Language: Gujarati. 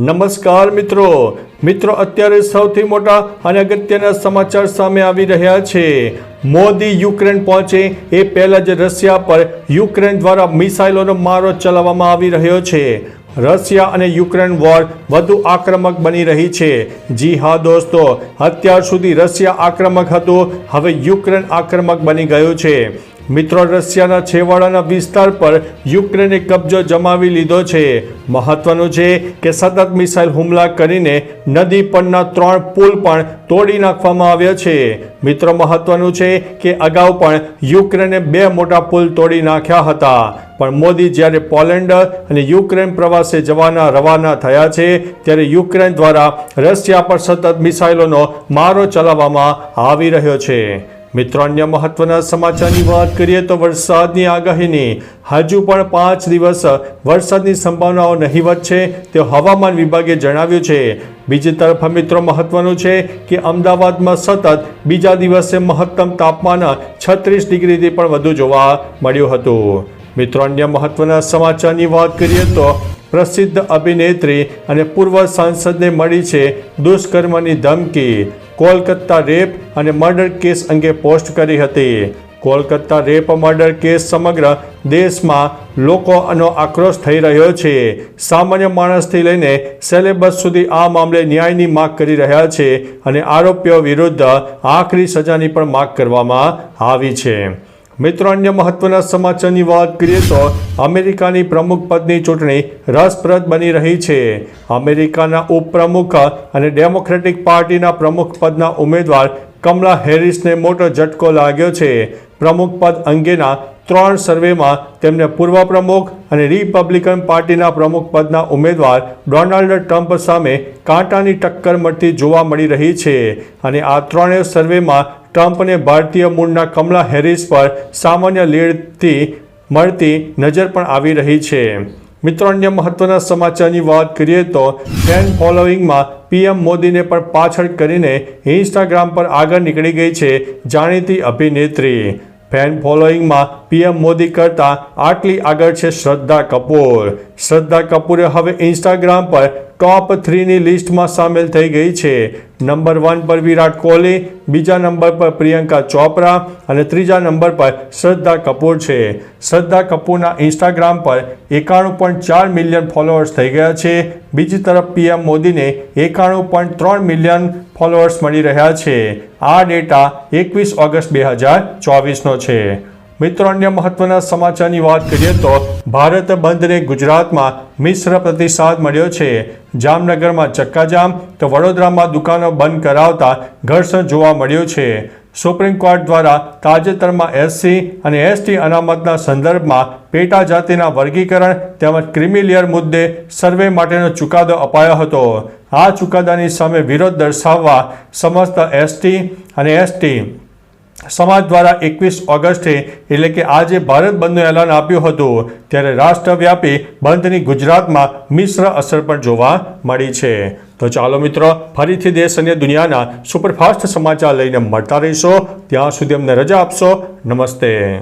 નમસ્કાર મિત્રો. મિત્રો, અત્યારે સૌથી મોટા અને અગત્યના સમાચાર સામે આવી રહ્યા છે. મોદી યુક્રેન પહોંચે એ પહેલા જ રશિયા પર યુક્રેન દ્વારા મિસાઇલોનો મારો ચલાવવામાં આવી રહ્યો છે. રશિયા અને યુક્રેન વોર વધુ આક્રમક બની રહી છે. જી હા, દોસ્તો, અત્યાર સુધી રશિયા આક્રમક હતું, હવે યુક્રેન આક્રમક બની ગયું છે. મિત્રો, રશિયાના છેવાડાના વિસ્તાર પર યુક્રેને કબજો જમાવી લીધો છે. મહત્વનું છે કે સતત મિસાઇલ હુમલા કરીને નદી પરના ત્રણ પુલ પણ તોડી નાખવામાં આવ્યા છે. મિત્રો, મહત્વનું છે કે અગાઉ પણ યુક્રેને બે મોટા પુલ તોડી નાખ્યા હતા. પણ મોદી જ્યારે પોલેન્ડ અને યુક્રેન પ્રવાસે જવાના રવાના થયા છે, ત્યારે યુક્રેન દ્વારા રશિયા પર સતત મિસાઇલોનો મારો ચલાવવામાં આવી રહ્યો છે. મિત્રો અન્ય મહત્વના સમાચારની વાત કરીએ તો વરસાદની આગાહીની હજુ પણ પાંચ દિવસ વરસાદની સંભાવનાઓ નહીવત છે. તે હવામાન વિભાગે જણાવ્યું છે. બીજી તરફ મિત્રો મહત્વનું છે કે અમદાવાદમાં સતત બીજા દિવસે મહત્તમ તાપમાન છત્રીસ ડિગ્રીથી પણ વધુ જોવા મળ્યું હતું. મિત્રો અન્ય મહત્વના સમાચારની વાત કરીએ તો પ્રસિદ્ધ અભિનેત્રી અને પૂર્વ સાંસદને મળી છે દુષ્કર્મની ધમકી. કોલકાતા રેપ અને મર્ડર કેસ અંગે પોસ્ટ કરી હતી. કોલકાતા રેપ મર્ડર કેસ સમગ્ર દેશમાં લોકોનો આક્રોશ થઈ રહ્યો છે. સામાન્ય માણસથી લઈને સેલેબસ સુધી આ મામલે ન્યાયની માગ કરી રહ્યા છે અને આરોપીઓ વિરુદ્ધ આખરી સજાની પણ માગ કરવામાં આવી છે. મિત્રો અન્ય મહત્વના સમાચારની વાત કરીએ તો અમેરિકાની પ્રમુખ પદની ચૂંટણી રસપ્રદ બની રહી છે. અમેરિકાના ઉપપ્રમુખ અને ડેમોક્રેટિક પાર્ટીના પ્રમુખ પદના ઉમેદવાર કમલા હેરિસને મોટો ઝટકો લાગ્યો છે. પ્રમુખ પદ અંગેના ત્રણ સર્વેમાં તેમને પૂર્વ પ્રમુખ અને રિપબ્લિકન પાર્ટીના પ્રમુખ પદના ઉમેદવાર ડોનાલ્ડ ટ્રમ્પ સામે કાંટાની ટક્કર મળતી જોવા મળી રહી છે. અને આ ત્રણેય સર્વેમાં ટ્રમ્પને ભારતીય મૂળના કમલા હેરિસ પર સામાન્ય લીડથી મળતી નજર પણ આવી રહી છે. મિત્રો, અન્ય મહત્વના સમાચારની વાત કરીએ તો ફેન ફોલોઈંગમાં પીએમ મોદીને પણ પાછળ કરીને ઇન્સ્ટાગ્રામ પર આગળ નીકળી ગઈ છે જાણીતી અભિનેત્રી. ફેન ફોલોઈંગમાં પીએમ મોદી કરતાં આટલી આગળ છે શ્રદ્ધા કપૂર. શ્રદ્ધા કપૂરે હવે ઇન્સ્ટાગ્રામ પર ટોપ થ્રીની લિસ્ટમાં સામેલ થઈ ગઈ છે. નંબર વન પર વિરાટ કોહલી, બીજા નંબર પર પ્રિયંકા ચોપરા અને ત્રીજા નંબર પર શ્રદ્ધા કપૂર છે. શ્રદ્ધા કપૂરના ઇન્સ્ટાગ્રામ પર એકાણું પોઈન્ટ ચાર મિલિયન ફોલોઅર્સ થઈ ગયા છે. બીજી તરફ પીએમ મોદીને એકાણું પોઈન્ટ ત્રણ મિલિયન ફોલોઅર્સ મળી રહ્યા છે. આ ડેટા એકવીસ ઓગસ્ટ બે હજાર ચોવીસનો છે. મિત્રો, અન્ય મહત્વના સમાચારની વાત કરીએ તો ભારત બંધને ગુજરાતમાં મિશ્ર પ્રતિસાદ મળ્યો છે. જામનગરમાં ચક્કાજામ તો વડોદરામાં દુકાનો બંધ કરાવતા ઘર્ષણ જોવા મળ્યું છે. સુપ્રીમ કોર્ટ દ્વારા તાજેતરમાં એસસી અને એસટી અનામતના સંદર્ભમાં પેટા જાતિના વર્ગીકરણ તેમજ ક્રિમિલિયર મુદ્દે સર્વે માટેનો ચુકાદો અપાયો હતો. આ ચુકાદાની સામે વિરોધ દર્શાવવા સમસ્ત એસટી અને એસટી સમાજ દ્વારા એકવીસ ઓગસ્ટે, એટલે કે આજે ભારત બંધનું એલાન આપ્યું હતું, ત્યારે રાષ્ટ્રવ્યાપી બંધની ગુજરાતમાં મિશ્ર અસર પણ જોવા મળી છે. તો ચાલો મિત્રો, ફરીથી દેશ અને દુનિયાના સુપરફાસ્ટ સમાચાર લઈને મળતા રહીશો. ત્યાં સુધી અમને રજા આપશો. નમસ્તે.